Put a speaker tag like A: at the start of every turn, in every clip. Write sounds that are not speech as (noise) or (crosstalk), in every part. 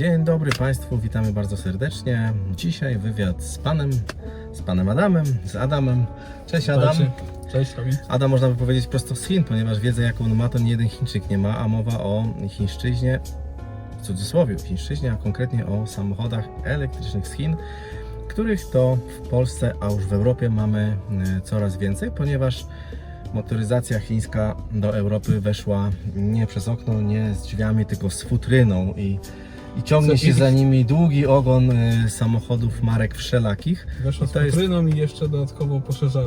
A: Dzień dobry Państwu, witamy bardzo serdecznie. Dzisiaj wywiad z Panem, z Panem Adamem, z Adamem. Cześć Adam.
B: Cześć, Kamil.
A: Adam można by powiedzieć prosto z Chin, ponieważ wiedzę jaką on ma, to nie jeden Chińczyk nie ma, a mowa o chińszczyźnie, w cudzysłowie chińszczyźnie, a konkretnie o samochodach elektrycznych z Chin, których to w Polsce, a już w Europie mamy e, coraz więcej, ponieważ motoryzacja chińska do Europy weszła nie przez okno, nie z drzwiami, tylko z futryną i, i ciągnie się za nimi długi ogon e, samochodów marek wszelakich.
B: Weszła
A: I
B: z
A: to jest-
B: futryną i jeszcze dodatkowo poszerza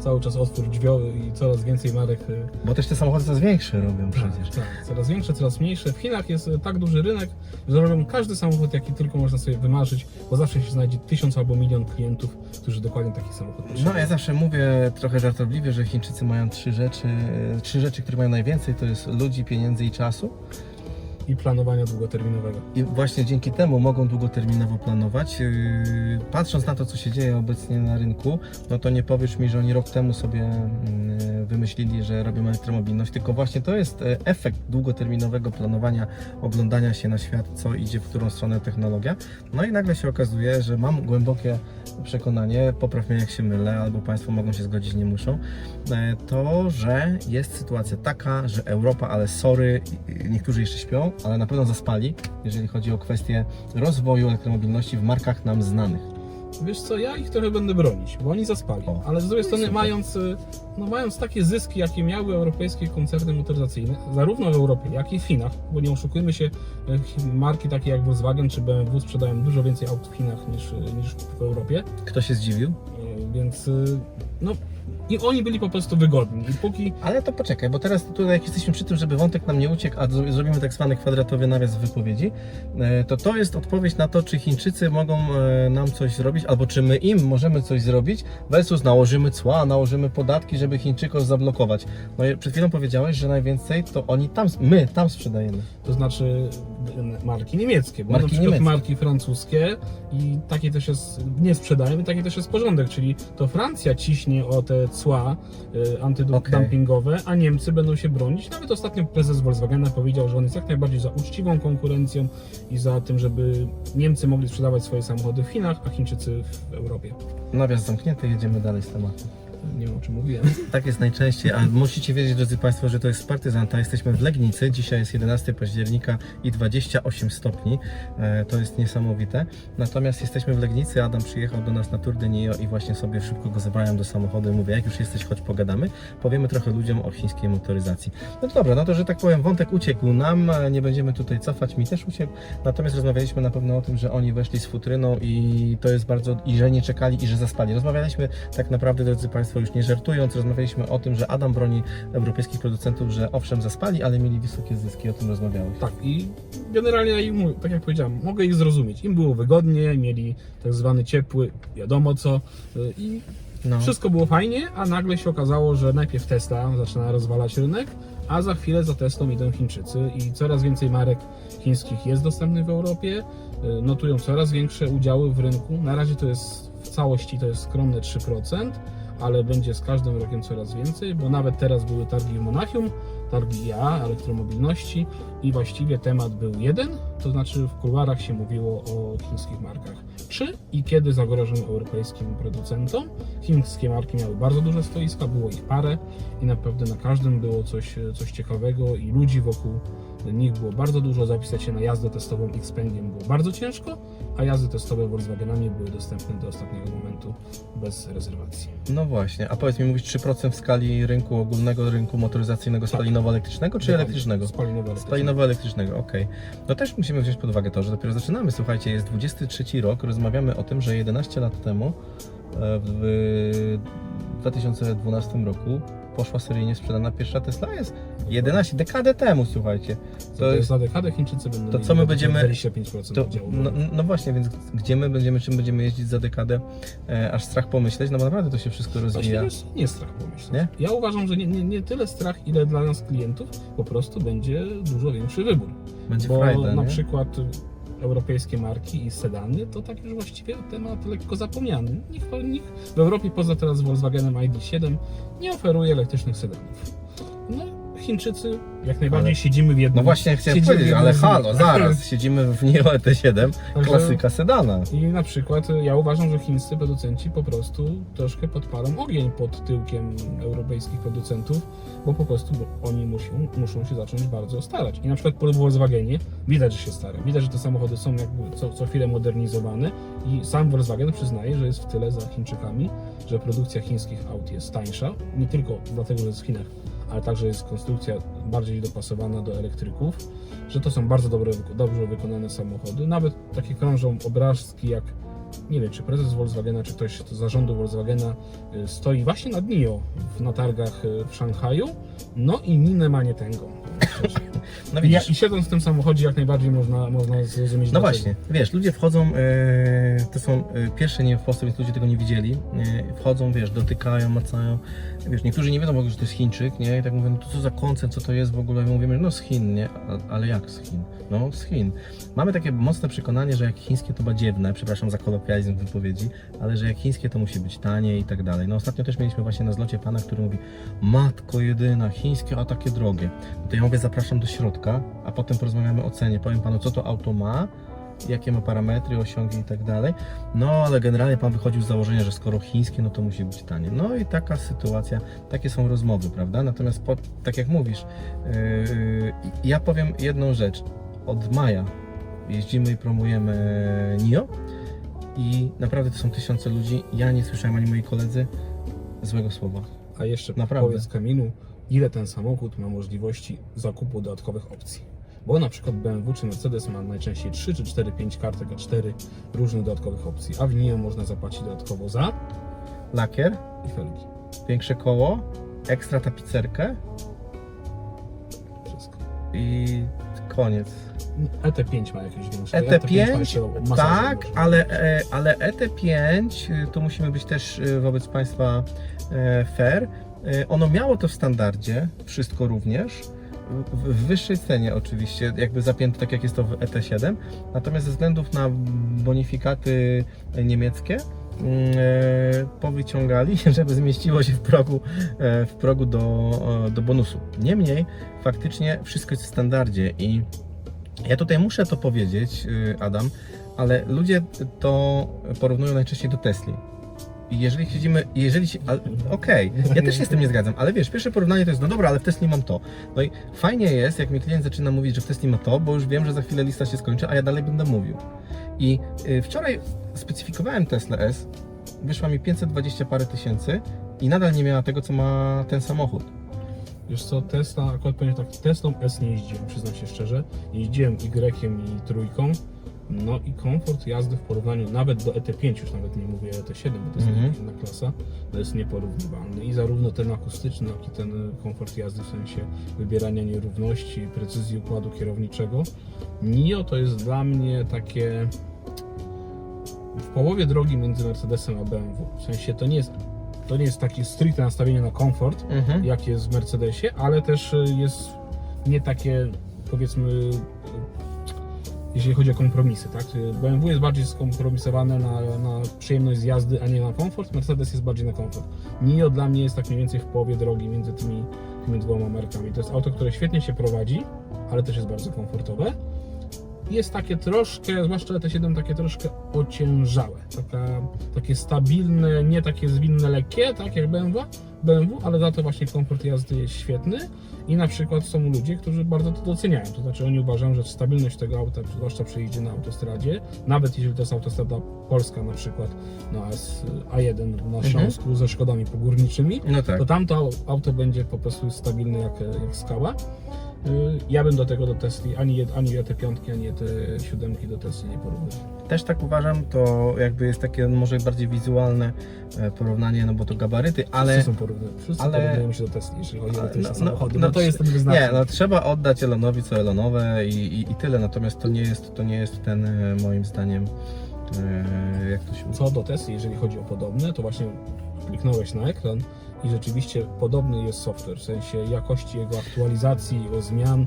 B: cały czas otwór drzwiowy i coraz więcej marek. y,
A: Bo też te samochody coraz większe robią przecież.
B: Tak, coraz większe, coraz mniejsze. W Chinach jest y, tak duży rynek, że robią każdy samochód, jaki tylko można sobie wymarzyć, bo zawsze się znajdzie tysiąc albo milion klientów, którzy dokładnie taki samochód.
A: No ja zawsze mówię trochę żartobliwie, że Chińczycy mają trzy rzeczy, trzy rzeczy, które mają najwięcej, to jest ludzi, pieniędzy i czasu.
B: I planowania długoterminowego.
A: I właśnie dzięki temu mogą długoterminowo planować. Yy, Patrząc na to, co się dzieje obecnie na rynku, no to nie powiesz mi, że oni rok temu sobie mm, wymyślili, że robią elektromobilność, tylko właśnie to jest e, efekt długoterminowego planowania, oglądania się na świat, co idzie, w którą stronę technologia. No i nagle się okazuje, że mam głębokie przekonanie, popraw mnie jak się mylę, albo Państwo mogą się zgodzić, nie muszą, e, to, że jest sytuacja taka, że Europa, ale sorry, niektórzy jeszcze śpią, ale na pewno zaspali, jeżeli chodzi o kwestię rozwoju elektromobilności w markach nam znanych.
B: Wiesz co, ja ich trochę będę bronić, bo oni zaspali.
A: O,
B: Ale z drugiej strony
A: super.
B: mając, y, no, mając takie zyski, jakie miały europejskie koncerny motoryzacyjne, zarówno w Europie, jak i w Chinach, bo nie oszukujmy się, y, marki takie jak Volkswagen czy BMW sprzedają dużo więcej aut w Chinach niż, y, niż w Europie,
A: Kto się zdziwił?
B: Więc no i oni byli po prostu wygodni. I póki
A: Ale to poczekaj, bo teraz tutaj jak jesteśmy przy tym, żeby wątek nam nie uciekł, a zro- zrobimy tak zwany kwadratowy nawias w wypowiedzi, e, to to jest odpowiedź na to, czy Chińczycy mogą e, nam coś zrobić, albo czy my im możemy coś zrobić, versus nałożymy cła, nałożymy podatki, żeby Chińczyków zablokować. No i przed chwilą powiedziałeś, że najwięcej to oni tam, my tam sprzedajemy.
B: to znaczy marki niemieckie, bo
A: Marki
B: na przykład
A: niemieckie.
B: marki francuskie i takie też jest, nie sprzedają i taki też jest porządek, czyli to Francja ciśnie o te cła y, antydumpingowe, a Niemcy będą się bronić. Nawet ostatnio prezes Volkswagena powiedział, że on jest jak najbardziej za uczciwą konkurencją i za tym, żeby Niemcy mogli sprzedawać swoje samochody w Chinach, a Chińczycy w Europie.
A: Nawias zamknięty, jedziemy dalej z tematem.
B: Nie wiem o czym mówiłem. (laughs)
A: Tak jest najczęściej, a musicie wiedzieć, drodzy Państwo, że to jest z Partyzanta. Jesteśmy w Legnicy, dzisiaj jest 11 października i 28 stopni. E, To jest niesamowite. Natomiast jesteśmy w Legnicy, Adam przyjechał do nas na Tour de Nio i właśnie sobie szybko go zabrałem do samochodu i mówię, jak już jesteś, chodź pogadamy. Powiemy trochę ludziom o chińskiej motoryzacji. No to dobra, no to, że tak powiem, wątek uciekł nam, e, nie będziemy tutaj cofać, mi też uciekł. Natomiast rozmawialiśmy na pewno o tym, że oni weszli z futryną i to jest bardzo, i że nie czekali i że zaspali. Rozmawialiśmy tak naprawdę, drodzy Państwo, już nie żartując, rozmawialiśmy o tym, że Adam broni europejskich producentów, że owszem zaspali, ale mieli wysokie zyski, o tym rozmawiałeś.
B: Tak, i generalnie, ja im, tak jak powiedziałem, mogę ich zrozumieć. Im było wygodnie, mieli tak zwany ciepły, wiadomo co, y, i
A: No.
B: wszystko było fajnie, a nagle się okazało, że najpierw Tesla zaczyna rozwalać rynek, a za chwilę za Teslą idą Chińczycy i coraz więcej marek chińskich jest dostępnych w Europie, y, notują coraz większe udziały w rynku. Na razie to jest w całości to jest skromne 3%, ale będzie z każdym rokiem coraz więcej, bo nawet teraz były targi w Monachium, targi IA, elektromobilności i właściwie temat był jeden, to znaczy w kuluarach się mówiło o chińskich markach. Czy i kiedy zagrożą europejskim producentom? Chińskie marki miały bardzo duże stoiska, było ich parę i naprawdę na każdym było coś, coś ciekawego i ludzi wokół nich było bardzo dużo. Zapisać się na jazdę testową Xpengiem było bardzo ciężko, a jazdy testowe Volkswagenami były dostępne do ostatniego momentu bez rezerwacji.
A: No właśnie, a powiedz mi, mówisz 3% w skali rynku ogólnego rynku motoryzacyjnego
B: Tak.
A: spalinowo-elektrycznego czy elektrycznego?
B: Spalinowo
A: Spalinowo-elektrycznego, okej. No też musimy wziąć pod uwagę to, że dopiero zaczynamy. Słuchajcie, jest 23 rok, rozmawiamy o tym, że 11 lat temu, e, w 2012 roku, poszła seryjnie sprzedana pierwsza Tesla. Jest 11, dekadę temu, słuchajcie.
B: To, jest za dekadę Chińczycy będą
A: to co my będziemy-
B: 25%
A: To,
B: udziału.
A: no, no właśnie, więc gdzie my będziemy, czym będziemy jeździć za dekadę, e, aż strach pomyśleć, no bo naprawdę to się wszystko
B: Właśnie
A: rozwija.
B: to jest nie strach pomyśleć.
A: Nie?
B: Ja uważam, że nie, nie, nie tyle strach, ile dla nas klientów po prostu będzie dużo większy wybór.
A: Będzie
B: Bo
A: frajda,
B: na
A: nie?
B: przykład europejskie marki i sedany to tak już właściwie temat lekko zapomniany. Nikt, nikt w Europie poza teraz Volkswagenem ID7 nie oferuje elektrycznych sedanów. No, Chińczycy, jak najbardziej
A: Ale-
B: siedzimy w jednym.
A: No właśnie chciałem
B: siedzimy
A: powiedzieć, ale halo, (laughs) zaraz, siedzimy w Nio ET7,
B: Także-
A: klasyka sedana.
B: I na przykład y, ja uważam, że chińscy producenci po prostu troszkę podpalą ogień pod tyłkiem europejskich producentów, bo po prostu oni muszą, muszą się zacząć bardzo starać. I na przykład po Volkswagenie widać, że się stara. Widać, że te samochody są jakby co, co chwilę modernizowane i sam Volkswagen przyznaje, że jest w tyle za Chińczykami, że produkcja chińskich aut jest tańsza. Nie tylko dlatego, że jest w Chinach, ale także jest konstrukcja bardziej dopasowana do elektryków, że to są bardzo dobre, dobrze wykonane samochody. Nawet takie krążą obrazki jak nie wiem, czy prezes Volkswagena, czy ktoś z zarządu Volkswagena y, stoi właśnie nad NIO w- na targach y, w Szanghaju, no i minę ma nie tęgą.
A: No
B: I,
A: widzisz,
B: I siedząc w tym samochodzie jak najbardziej można, można zrozumieć
A: no
B: dlaczego.
A: właśnie, wiesz, ludzie wchodzą, e, to są e, pierwsze nie w Polsce, więc ludzie tego nie widzieli, e, wchodzą, wiesz, dotykają, macają, wiesz, niektórzy nie wiedzą w ogóle, że to jest Chińczyk, nie, i tak mówią, no to co za koncert, co to jest w ogóle, i mówimy, no z Chin, nie, A, ale jak z Chin? No z Chin. Mamy takie mocne przekonanie, że jak chińskie to badziewne, przepraszam za kolokwializm w wypowiedzi, ale że jak chińskie to musi być tanie i tak dalej. No ostatnio też mieliśmy właśnie na zlocie pana, który mówi, matko jedyna, chińskie, a takie drogie. To ja mówię, zapraszam do środka, a potem porozmawiamy o cenie, powiem panu, co to auto ma, jakie ma parametry, osiągi i tak dalej. No, ale generalnie pan wychodził z założenia, że skoro chińskie, no to musi być tanie. No i taka sytuacja, takie są rozmowy, prawda? Natomiast po, tak jak mówisz, yy, ja powiem jedną rzecz. Od maja jeździmy i promujemy NIO i naprawdę to są tysiące ludzi. Ja nie słyszałem ani moi koledzy złego słowa.
B: A jeszcze
A: Naprawdę.
B: powiedz Kamilu, ile ten samochód ma możliwości zakupu dodatkowych opcji? Bo na przykład BMW czy Mercedes ma najczęściej 3 czy 4, 5 kartek, a 4 różnych dodatkowych opcji, a w NIO można zapłacić dodatkowo za
A: Lakier,
B: i felgi.
A: większe koło, ekstra tapicerkę
B: Wszystko.
A: i koniec.
B: ET5 ma jakieś większe. ma
A: ET5,
B: jeszcze masażer
A: tak,
B: można.
A: ale, e, ale ET5, y, tu musimy być też y, wobec Państwa e, fair, y, ono miało to w standardzie, wszystko również, w, wyższej cenie oczywiście, jakby zapięte tak jak jest to w ET7, natomiast ze względów na bonifikaty niemieckie, e, powyciągali, (laughs) żeby zmieściło się w progu, e, w progu do, do bonusu. Niemniej, faktycznie wszystko jest w standardzie i ja tutaj muszę to powiedzieć, y, Adam, ale ludzie to porównują najczęściej do Tesli. Jeżeli siedzimy, jeżeli się, okej, ja też się z tym nie zgadzam, ale wiesz, pierwsze porównanie to jest, no dobra, ale w Tesli mam to. No i fajnie jest, jak mi klient zaczyna mówić, że w Tesli ma to, bo już wiem, że za chwilę lista się skończy, a ja dalej będę mówił. I y, wczoraj specyfikowałem Tesla S, wyszła mi 520 parę tysięcy i nadal nie miała tego, co ma ten samochód.
B: Wiesz co, Tesla, akurat powiem tak, Teslą S nie jeździłem, przyznam się szczerze. Jeździłem Y i trójką. No i komfort jazdy w porównaniu nawet do ET5, już nawet nie mówię ET7, bo to jest
A: Mhm.
B: inna klasa, to jest nieporównywalny. I zarówno ten akustyczny, jak i ten y, komfort jazdy w sensie wybierania nierówności, precyzji układu kierowniczego. NIO to jest dla mnie takie w połowie drogi między Mercedesem a BMW. W sensie to nie jest, to nie jest takie stricte nastawienie na komfort,
A: Mhm.
B: jak jest w Mercedesie, ale też y, jest nie takie, powiedzmy, jeśli chodzi o kompromisy, tak? Y, BMW jest bardziej skompromisowane na, na przyjemność z jazdy, a nie na komfort, Mercedes jest bardziej na komfort. NIO dla mnie jest tak mniej więcej w połowie drogi między tymi, tymi dwoma markami. To jest auto, które świetnie się prowadzi, ale też jest bardzo komfortowe. Jest takie troszkę, zwłaszcza T7, takie troszkę ociężałe, taka, takie stabilne, nie takie zwinne, lekkie, tak jak BMW, BMW, ale za to właśnie komfort jazdy jest świetny i na przykład są ludzie, którzy bardzo to doceniają, to znaczy oni uważają, że stabilność tego auta, zwłaszcza przy jeździe na autostradzie, nawet jeżeli to jest autostrada polska na przykład, no S, A1 na Śląsku ze szkodami pogórniczymi,
A: No tak.
B: to tamto auto będzie po prostu stabilne jak, jak skała. Y, Ja bym do tego do Tesli ani, ani te piątki, ani te siódemki do Tesli nie porównywał.
A: Też tak uważam, to jakby jest takie może bardziej wizualne e, porównanie, no bo to gabaryty, ale...
B: Wszyscy, są porówny, wszyscy
A: ale-
B: porównują się do Tesli, jeżeli chodzi o
A: no- no-
B: samochody,
A: no
B: to jest ten wyznacznik.
A: Nie, no trzeba oddać Elonowi co Elonowe i, i, i tyle, natomiast to nie jest, to nie jest ten e, moim zdaniem, e, jak to się
B: Co do Tesli, jeżeli chodzi o podobne, to właśnie kliknąłeś na ekran i rzeczywiście podobny jest software, w sensie jakości jego aktualizacji, jego zmian,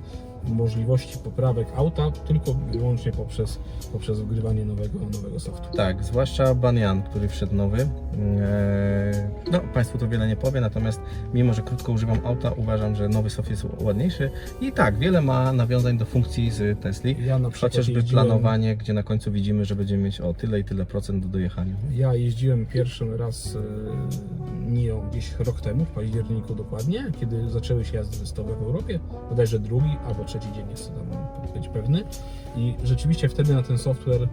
B: możliwości poprawek auta tylko i wyłącznie poprzez, poprzez wgrywanie nowego, nowego softu.
A: Tak, zwłaszcza Banyan, który wszedł nowy. Eee, No, Państwu to wiele nie powie, natomiast mimo, że krótko używam auta, uważam, że nowy soft jest ładniejszy. I tak, wiele ma nawiązań do funkcji z Tesli.
B: Ja na przykład
A: Chociażby
B: jeździłem-
A: planowanie, gdzie na końcu widzimy, że będziemy mieć o tyle i tyle procent do dojechania.
B: Ja jeździłem pierwszy raz e, NIO gdzieś rok temu, w październiku dokładnie, kiedy zaczęły się jazdy testowe w Europie, bodajże drugi albo trzeci dzień, nie chcę tam być pewny. I rzeczywiście wtedy na ten software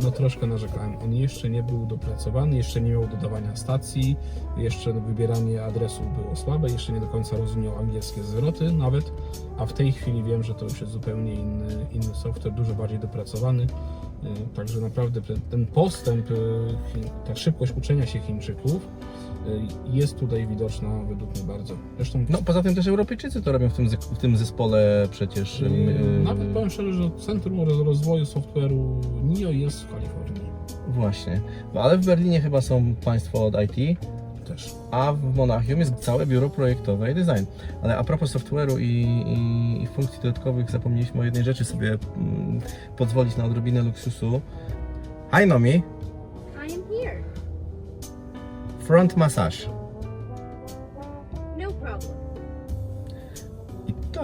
B: no troszkę narzekałem. On jeszcze nie był dopracowany, jeszcze nie miał dodawania stacji, jeszcze wybieranie adresu było słabe, jeszcze nie do końca rozumiał angielskie zwroty nawet, a w tej chwili wiem, że to już jest zupełnie inny, inny software, dużo bardziej dopracowany. Y, Także naprawdę ten- postęp, y, ta szybkość uczenia się Chińczyków jest tutaj widoczna według mnie bardzo. Zresztą
A: No, poza tym też Europejczycy to robią w tym, w tym zespole przecież.
B: y,
A: yy,
B: nawet powiem szczerze, że Centrum Roz- Rozwoju Software'u NIO jest w Kalifornii
A: Właśnie. No, Ale w Berlinie chyba są Państwo od IT.
B: też.
A: a w Monachium jest całe biuro projektowe i design. Ale a propos software'u i, i, i funkcji dodatkowych, zapomnieliśmy o jednej rzeczy sobie mm, pozwolić na odrobinę luksusu. Hi Nomi. Front massage.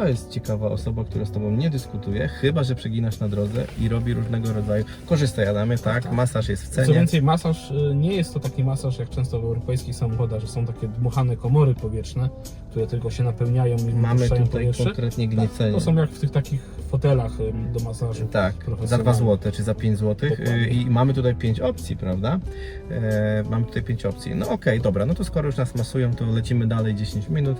A: To jest ciekawa osoba, która z Tobą nie dyskutuje, chyba że przeginasz na drodze i robi różnego rodzaju. Korzystaj, Adamie, tak?
B: tak.
A: Masaż jest w
B: Co
A: cenie.
B: więcej, masaż y, nie jest to taki masaż jak często w europejskich samochodach, że są takie dmuchane komory powietrzne, które tylko się napełniają i
A: Mamy tutaj
B: powietrze.
A: konkretnie
B: Tak,
A: gniecenie.
B: to są jak w tych takich fotelach y, do masażu.
A: Tak, za 2
B: profesjonalnych.
A: zł czy za 5 zł
B: Dokładnie.
A: i mamy tutaj 5 opcji, prawda? E, mamy tutaj 5 opcji. No okej, dobra, no to skoro już nas masują, to lecimy dalej 10 minut.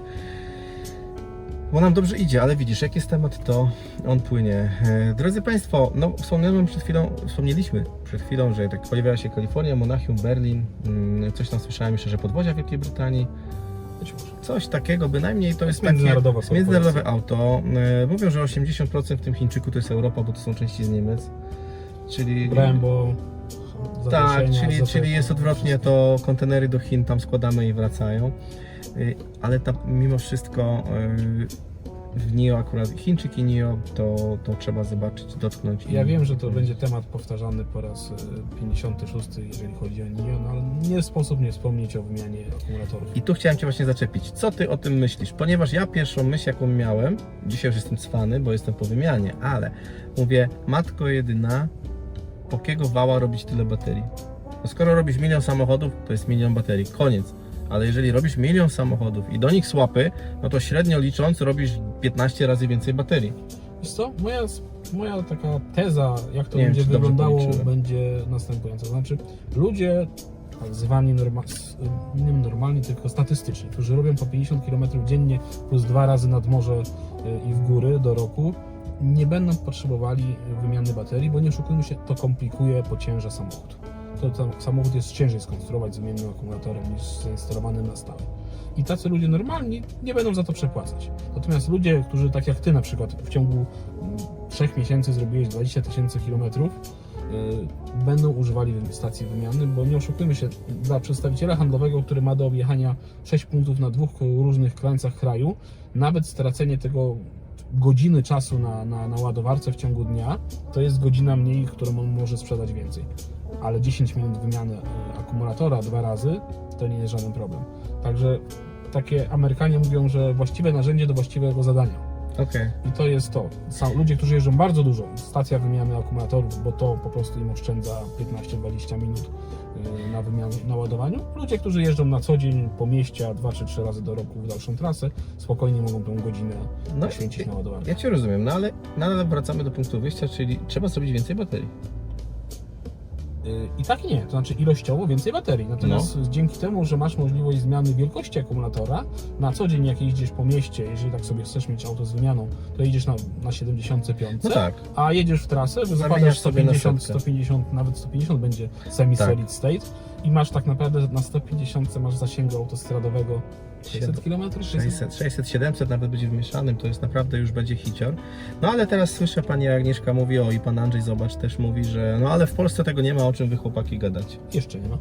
A: Bo nam dobrze idzie, ale widzisz, jak jest temat, to on płynie. E, drodzy Państwo, no wspomniałem przed chwilą, wspomnieliśmy przed chwilą, że tak pojawiała się Kalifornia, Monachium, Berlin, mm, coś tam słyszałem jeszcze, że podwozia Wielkiej Brytanii. Coś takiego, bynajmniej to jest
B: Międzynarodowa
A: takie międzynarodowe auto. E, Mówią, że 80% w tym Chińczyku to jest Europa, bo to są części z Niemiec. Czyli
B: Brembo,
A: tak, czyli, czyli jest odwrotnie, to kontenery do Chin tam składamy i wracają. Y, Ale ta, mimo wszystko y, w NIO akurat Chińczyk i NIO to, to trzeba zobaczyć, dotknąć.
B: Ja wiem, że to będzie temat powtarzany po raz y, 56, jeżeli chodzi o NIO, no ale nie sposób nie wspomnieć o wymianie akumulatorów.
A: I tu chciałem Cię właśnie zaczepić. Co Ty o tym myślisz? Ponieważ ja pierwszą myśl, jaką miałem, dzisiaj już jestem cwany, bo jestem po wymianie, ale mówię, matko jedyna, po kiego wała robić tyle baterii? No skoro robisz milion samochodów, to jest milion baterii, koniec. Ale jeżeli robisz milion samochodów i do nich słapy, no to średnio licząc robisz 15 razy więcej baterii.
B: Wiesz co, moja, moja taka teza, jak to
A: Nie wiem,
B: będzie
A: czy dobrze
B: wyglądało,
A: policzyłem.
B: będzie następująca. Znaczy, ludzie tak zwani norma, s- nie normalni, tylko statystyczni, którzy robią po 50 km dziennie plus dwa razy nad morze y, i w góry do roku, nie będą potrzebowali wymiany baterii, bo nie oszukujmy się, to komplikuje, pocięża samochód. To, samochód jest ciężej skonstruować z wymiennym akumulatorem niż zainstalowanym na stałe. I tacy ludzie normalni nie będą za to przepłacać. Natomiast ludzie, którzy tak jak ty na przykład w ciągu mm, trzech miesięcy zrobiłeś 20 tysięcy kilometrów, y, będą używali stacji wymiany, bo nie oszukujmy się, dla przedstawiciela handlowego, który ma do objechania 6 punktów na dwóch różnych krańcach kraju, nawet stracenie tego godziny czasu na, na, na ładowarce w ciągu dnia, to jest godzina mniej, którą on może sprzedać więcej. Ale 10 minut wymiany y, akumulatora dwa razy to nie jest żaden problem. Także takie Amerykanie mówią, że właściwe narzędzie do właściwego zadania.
A: Okej.
B: I to jest to. Są ludzie, którzy jeżdżą bardzo dużo, stacja wymiany akumulatorów, bo to po prostu im oszczędza 15-20 minut yy, na wymianie, na ładowaniu. Ludzie, którzy jeżdżą na co dzień po mieście, a 2 czy 3 razy do roku w dalszą trasę, spokojnie mogą tą godzinę
A: No,
B: poświęcić na ładowanie.
A: ja Cię rozumiem, no ale nadal wracamy do punktu wyjścia, czyli trzeba zrobić więcej baterii.
B: Yy, I tak nie, to znaczy ilościowo więcej baterii. Natomiast
A: No.
B: dzięki temu, że masz możliwość zmiany wielkości akumulatora, na co dzień jak jeździsz po mieście, jeżeli tak sobie chcesz mieć auto z wymianą, to jedziesz na, na 75,
A: No tak.
B: a jedziesz w trasę,
A: na
B: 150,
A: setkę.
B: 150, nawet 150 będzie semi-solid
A: Tak.
B: state i masz tak naprawdę na 150 masz zasięgu autostradowego 600 km?
A: 600, 600, 700 nawet będzie w mieszanym, to jest naprawdę już będzie hicior. No ale teraz słyszę pani Agnieszka mówi, o i pan Andrzej zobacz też mówi, że no ale w Polsce tego nie ma o czym wy chłopaki gadać.
B: Jeszcze nie ma.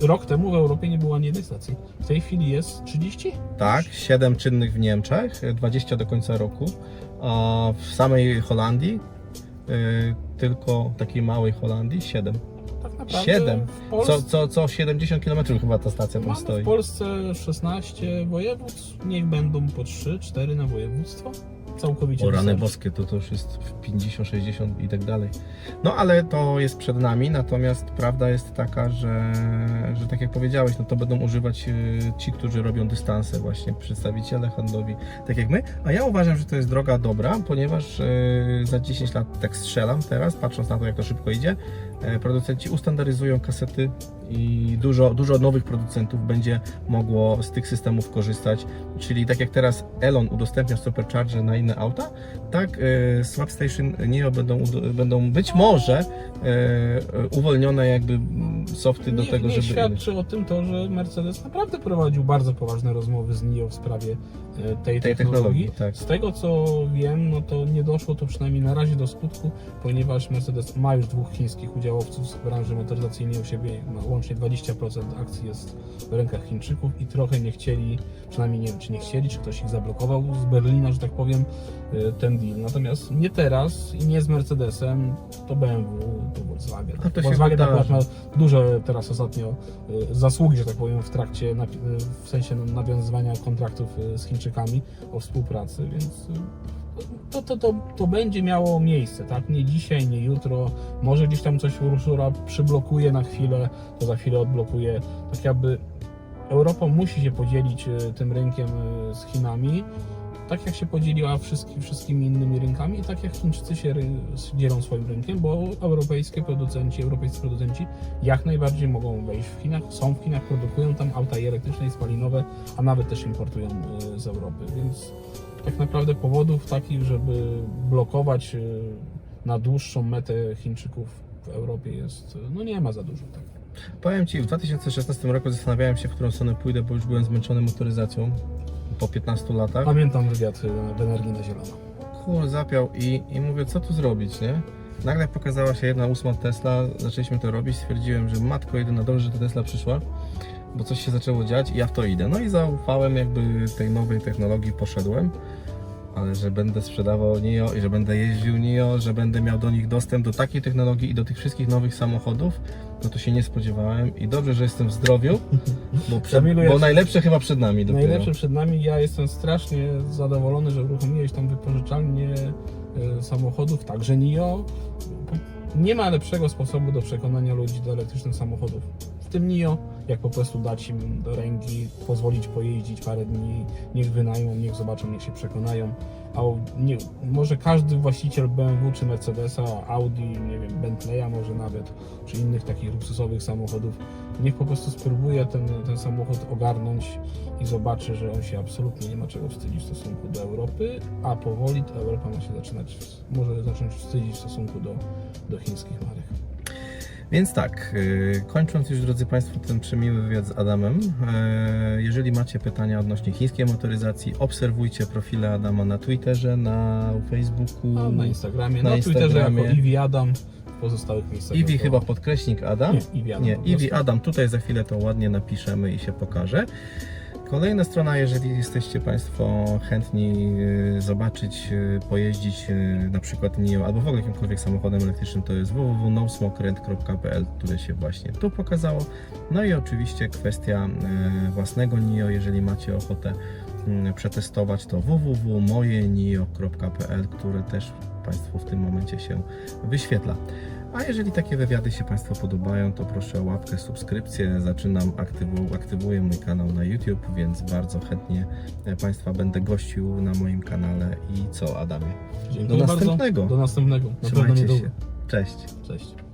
B: Rok temu w Europie nie było ani jednej stacji. W tej chwili jest 30?
A: Tak, 7 czynnych w Niemczech, 20 do końca roku. a w samej Holandii, y, tylko takiej małej Holandii, 7.
B: Naprawdę
A: Siedem.
B: w Polsce
A: Co, co, co 70 km chyba ta stacja tam
B: mamy
A: stoi.
B: w Polsce 16 województw, niech będą po 3-4 na województwo. Całkowicie
A: O rany
B: wystarczy.
A: boskie, to to już jest 50, 60 i tak dalej. No ale to jest przed nami, natomiast prawda jest taka, że, że tak jak powiedziałeś, no to będą używać y, ci, którzy robią dystanse właśnie, przedstawiciele handlowi, tak jak my. A ja uważam, że to jest droga dobra, ponieważ y, za 10 lat, tak strzelam teraz, patrząc na to, jak to szybko idzie, e, producenci ustandaryzują kasety i dużo, dużo nowych producentów będzie mogło z tych systemów korzystać. Czyli tak jak teraz Elon udostępnia Supercharger na inne auta, tak e, Swap Station Neo będą, będą być może e, e, uwolnione jakby softy do
B: nie,
A: tego,
B: nie
A: żeby...
B: świadczy o tym to, że Mercedes naprawdę prowadził bardzo poważne rozmowy z NIO w sprawie e, tej,
A: Tej
B: technologii.
A: technologii, tak.
B: Z tego co wiem, no to nie doszło to przynajmniej na razie do skutku, ponieważ Mercedes ma już dwóch chińskich udziałowców z branży motoryzacyjnej u siebie, ma łącznie 20% akcji jest w rękach Chińczyków i trochę nie chcieli, przynajmniej nie wiem czy nie chcieli, czy ktoś ich zablokował z Berlina, że tak powiem, e, ten deal. Natomiast nie teraz i nie z Mercedesem, to BMW, to Volkswagen.
A: To
B: Volkswagen akurat ma duże teraz ostatnio e, zasługi, że tak powiem, w trakcie, e, w sensie nawiązywania kontraktów z Chińczykami o współpracy, więc to, to, to, to będzie miało miejsce, tak? Nie dzisiaj, nie jutro. Może gdzieś tam coś Urszula przyblokuje na chwilę, to za chwilę odblokuje. Tak jakby Europa musi się podzielić e, tym rynkiem e, z Chinami, tak jak się podzieliła wszystkim, wszystkimi innymi rynkami, i tak jak Chińczycy się dzielą swoim rynkiem, bo europejskie producenci, europejscy producenci jak najbardziej mogą wejść w Chinach, są w Chinach, produkują tam auta elektryczne i spalinowe, a nawet też importują e, z Europy, więc tak naprawdę powodów takich, żeby blokować e, na dłuższą metę Chińczyków w Europie jest, e, no nie ma za dużo. Tak.
A: Powiem Ci, w 2016 roku zastanawiałem się, w którą stronę pójdę, bo już byłem zmęczony motoryzacją po 15 latach.
B: Pamiętam wywiad e, w Energii na Zielono.
A: Kur zapiał i, i mówię, co tu zrobić, nie? Nagle pokazała się jedna ósma Tesla, zaczęliśmy to robić, stwierdziłem, że matko jedyna, dobrze, że ta Tesla przyszła, bo coś się zaczęło dziać i ja w to idę. No i zaufałem jakby tej nowej technologii, poszedłem, ale że będę sprzedawał NIO i że będę jeździł NIO, że będę miał do nich dostęp do takiej technologii i do tych wszystkich nowych samochodów, no to się nie spodziewałem i dobrze, że jestem w zdrowiu, (laughs) bo, przed, bo najlepsze chyba przed nami dopiero.
B: Najlepsze przed nami. Ja jestem strasznie zadowolony, że uruchomiłeś tam wypożyczalnię e, samochodów, także NIO. Nie ma lepszego sposobu do przekonania ludzi do elektrycznych samochodów. W tym NIO, jak po prostu dać im do ręki, pozwolić pojeździć parę dni, niech wynają, niech zobaczą, niech się przekonają. A nie, może każdy właściciel BMW czy Mercedesa, Audi, nie wiem, Bentleya może nawet, czy innych takich luksusowych samochodów, niech po prostu spróbuje ten, ten samochód ogarnąć i zobaczy, że on się absolutnie nie ma czego wstydzić w stosunku do Europy, a powoli Europa ma się zaczynać, może zacząć wstydzić w stosunku do, do chińskich marek.
A: Więc tak, yy, kończąc już drodzy Państwo ten przemiły wywiad z Adamem, yy, jeżeli macie pytania odnośnie chińskiej motoryzacji, obserwujcie profile Adama na Twitterze, na Facebooku,
B: No, na Instagramie,
A: na
B: na, Twitterze
A: Instagramie.
B: jako Iwi Adam, w pozostałych miejscach.
A: Iwi
B: jako-
A: chyba podkreśnik Adam.
B: Nie, Iwi Adam.
A: Nie, Iwi. Adam, tutaj za chwilę to ładnie napiszemy i się pokaże. Kolejna strona, jeżeli jesteście Państwo chętni y, zobaczyć, y, pojeździć y, na przykład NIO albo w ogóle jakimkolwiek samochodem elektrycznym, to jest www.nosmokerent.pl, które się właśnie tu pokazało. No i oczywiście kwestia własnego NIO, jeżeli macie ochotę y, przetestować, to www.mojenio.pl, które też Państwu w tym momencie się wyświetla. A jeżeli takie wywiady się Państwu podobają, to proszę o łapkę, subskrypcję. Zaczynam, aktywu, aktywuję mój kanał na YouTube, więc bardzo chętnie e, Państwa będę gościł na moim kanale. I co, Adamie?
B: Dziękuję
A: Do
B: bardzo.
A: następnego.
B: Do następnego. Na
A: Trzymajcie się. Cześć.
B: Cześć.